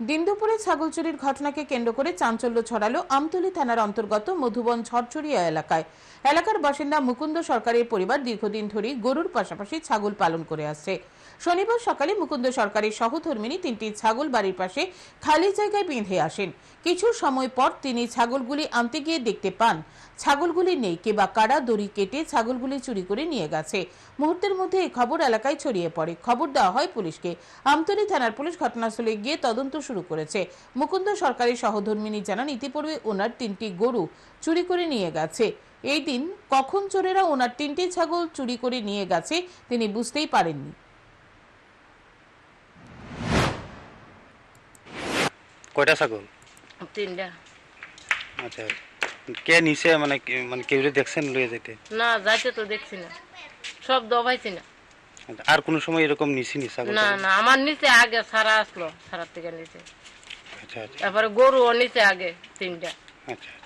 দিন দুপুরে ছাগল চুরির ঘটনাকে কেন্দ্র করে চাঞ্চল্য ছড়ালো আমতলী থানার অন্তর্গত মধুবন ছড়ছড়িয়া এলাকায়। এলাকার বাসিন্দা মুকুন্দ সরকারের পরিবার দীর্ঘদিন ধরেই গরুর পাশাপাশি ছাগল পালন করে আসছে। শনিবার সকালে মুকুন্দ সরকারের সহধর্মিনী তিনটি ছাগল বাড়ির পাশে খালি জায়গায় বেঁধে আসেন। কিছু সময় পর তিনি ছাগলগুলি আনতে গিয়ে দেখতে পান, ছাগলগুলি নেই। কে বা কারা দড়ি কেটে ছাগলগুলি চুরি করে নিয়ে গেছে। মুহূর্তের মধ্যে এই খবর এলাকায় ছড়িয়ে পড়ে। খবর দেওয়া হয় পুলিশকে। আমতলী থানার পুলিশ ঘটনাস্থলে গিয়ে তদন্ত শুরু করেছে। মুকুন্দ সরকারের সহধর্মিনী জানান, ইতিপূর্বে ওনার তিনটি গরু চুরি করে নিয়ে গেছে। এই দিন কখন চোরেরা ওনার তিনটি ছাগল চুরি করে নিয়ে গেছে তিনি বুঝতেই পারেননি। কয়টা ছাগল? তিনটা। আচ্ছা কে নিছে মানে মানে কেউ দেখছেন লয়ে যেতে না যাইতে তো দেখছি না। সব দবাইছি না। আচ্ছা, আর কোনো সময় এরকম নিছি নি ছাগল? না না আমার নিচে আগে সারা আসলো সারা থেকে নিচে। আচ্ছা আচ্ছা। তারপরে গরুও নিচে আগে তিনটা। আচ্ছা আচ্ছা।